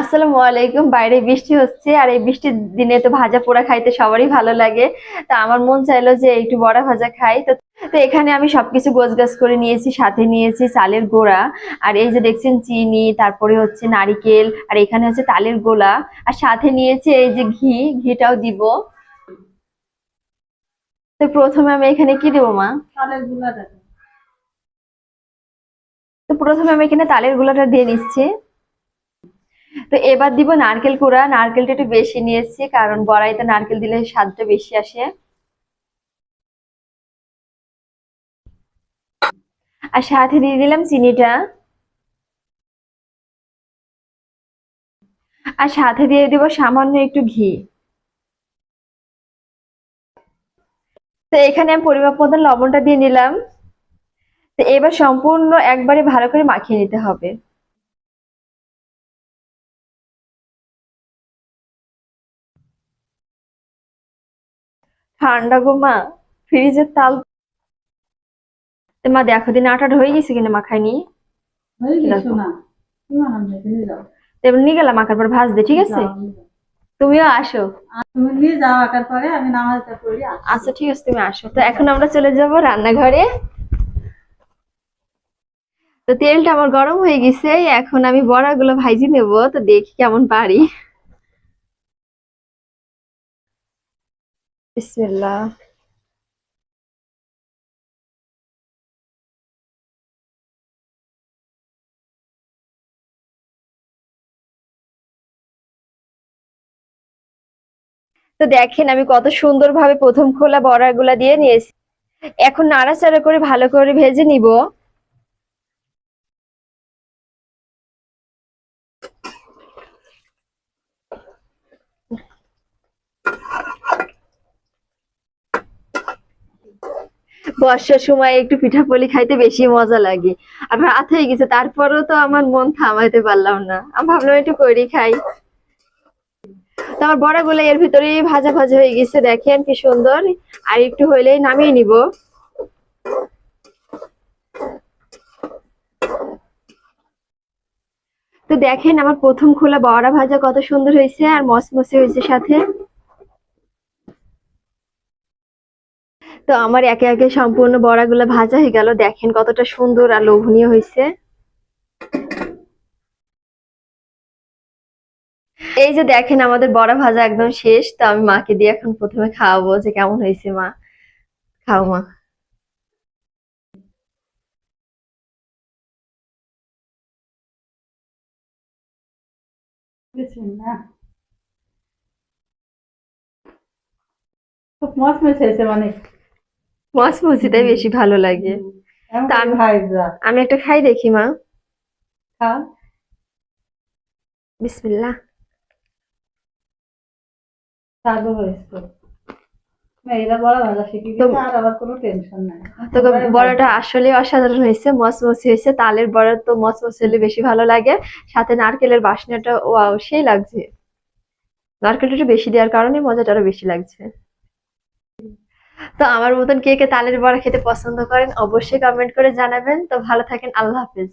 আসসালামু আলাইকুম। বাইরে বৃষ্টি হচ্ছে আর এই বৃষ্টির দিনে তো ভাজা পোড়া খাইতে সবারই ভালো লাগে। তো আমার মন চাইলো যে একটু বড়া ভাজা খাই। তো তো এখানে আমি সবকিছু গোছগাছ করে নিয়েছি সাথে নিয়েছি চালের গোড়া। আর এই যে দেখছেন চিনি তারপরে হচ্ছে নারিকেল আর এখানে হচ্ছে তালের গোলা। আর সাথে নিয়েছি এই যে ঘি ঘিটাও দিব। তো প্রথমে আমি এখানে কি দেবো মা? তো প্রথমে আমি এখানে তালের গোলাটা দিয়ে নিচ্ছি। তো এবার দিব নারকেল কুড়া। নারকেলটা একটু বেশি নিয়েছি কারণ বড়াইতে নারকেল দিলে স্বাদটা বেশি আসে। আর সাথে দিয়ে দিলাম চিনিটা। আর সাথে দিয়ে দিব সামান্য একটু ঘি। তো এখানে আমি পরিমাপ মতন লবণটা দিয়ে নিলাম। তো এবার সম্পূর্ণ একবারে ভালো করে মাখিয়ে নিতে হবে। ঠান্ডা গো মা ফ্রিজের তাল মা দেখো দিন আটাটা হয়ে গেছে কিনা দেখে নিয়ে এবার নিয়ে গেলাম মাখার পর ভাজতে ঠিক আছে। তুমিও আসো। তুমি নিয়ে যাও আঁকার পরে আমি নামাজটা পড়ি আচ্ছা ঠিক আছে তুমি আসো। তো এখন আমরা চলে যাব রান্নাঘরে। তো তেলটা আমার গরম হয়ে গেছে এখন আমি বড়াগুলো ভাইজি নেব তো দেখি কেমন পারি। বিসমিল্লাহ। তো দেখেন, আমি কত সুন্দরভাবে প্রথম খোলা বড়াগুলা দিয়ে নিয়েছি। এখন নাড়াচাড়া করে ভালো করে ভেজে নিব। বর্ষার সময় একটু পিঠাপুলি খাইতে বেশি মজা লাগে। আর রাত হয়ে গেছে, তারপরেও তো আমার মন থামাইতে পারলাম না। আমি ভাবলাম একটু করি, খাই। তো আমার বড়াগুলো এর ভিতরে ভাজা ভাজা হয়ে গেছে, দেখেন কি সুন্দর। আর একটু হইলেই নামিয়ে নিব। তো দেখেন, আমার প্রথম খোলা বড়া ভাজা কত সুন্দর হয়েছে, আর মসমসে হয়েছে সাথে। তো আমার একে একে সম্পূর্ণ বড়াগুলো ভাজা হয়ে গেল। দেখেন কতটা সুন্দর আর লোভনীয় হয়েছে। এই যে দেখেন আমাদের বড়া ভাজা একদম শেষ, তো আমি মাকে দিয়ে এখন প্রথমে খাওয়াবো যে কেমন হয়েছে মা। খাও মা। খুব মসমস হয়েছে মানে মসমসিটাই বেশি ভালো লাগে। আমি- একটা খাই দেখি মা। বিসমিল্লাহ। বড়াটা আসলে অসাধারণ হয়েছে মসমসি হয়েছে। তালের বড়া তো মসমসি হলে বেশি ভালো লাগে। সাথে নারকেলের বাসনাটা ওয়াও সেই লাগছে। নারকেলটা একটু বেশি দেওয়ার কারণে মজাটা আরও বেশি লাগছে। তো আমার মতন কে কে তালের বড়া খেতে পছন্দ করেন, অবশ্যই কমেন্ট করে জানাবেন। তো ভালো থাকেন, আল্লাহ হাফেজ।